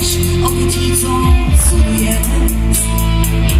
być obietnicą sujemy.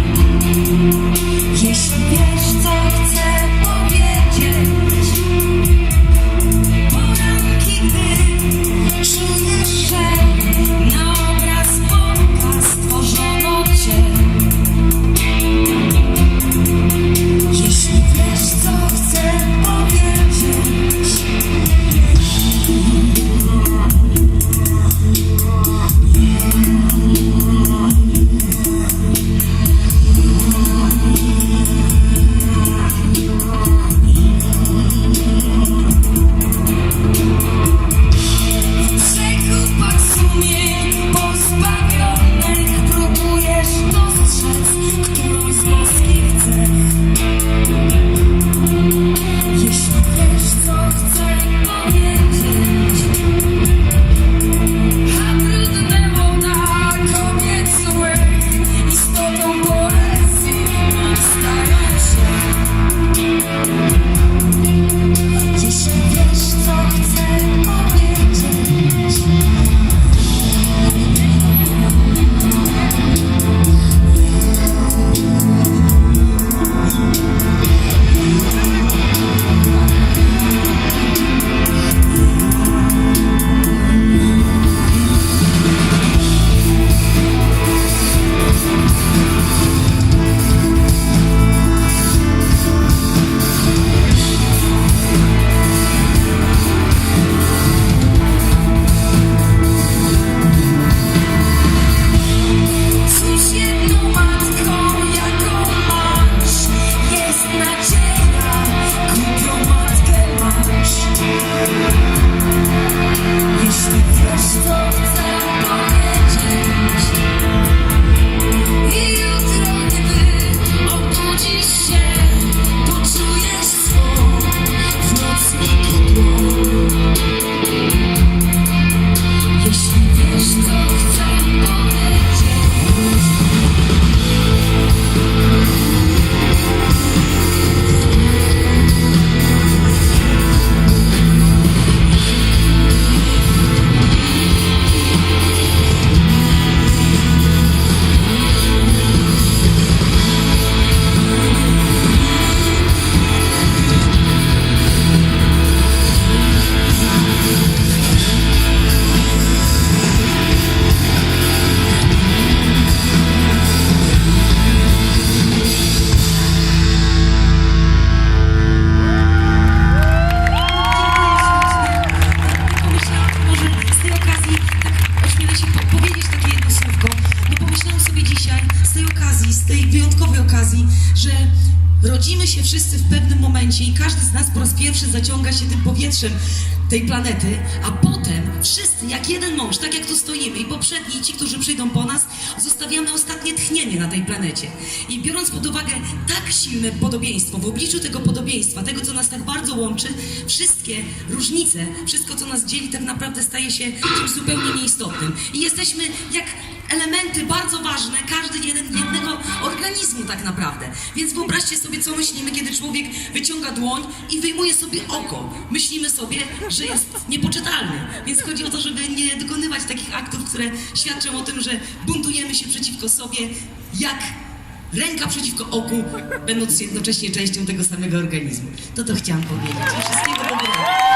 Tej wyjątkowej okazji, że rodzimy się wszyscy w pewnym momencie i każdy z nas po raz pierwszy zaciąga się tym powietrzem tej planety, a potem wszyscy, jak jeden mąż, tak jak tu stoimy i poprzedni, i ci, którzy przyjdą po nas, zostawiamy ostatnie tchnienie na tej planecie. I biorąc pod uwagę tak silne podobieństwo, w obliczu tego podobieństwa, tego, co nas tak bardzo łączy, wszystkie różnice, wszystko, co nas dzieli, tak naprawdę staje się czymś zupełnie nieistotnym. I jesteśmy jak elementy bardzo ważne, każdy jeden organizmu tak naprawdę. Więc wyobraźcie sobie, co myślimy, kiedy człowiek wyciąga dłoń i wyjmuje sobie oko. Myślimy sobie, że jest niepoczytalny. Więc chodzi o to, żeby nie dokonywać takich aktów, które świadczą o tym, że buntujemy się przeciwko sobie, jak ręka przeciwko oku, będąc jednocześnie częścią tego samego organizmu. To to chciałam powiedzieć. Wszystkiego dobrego.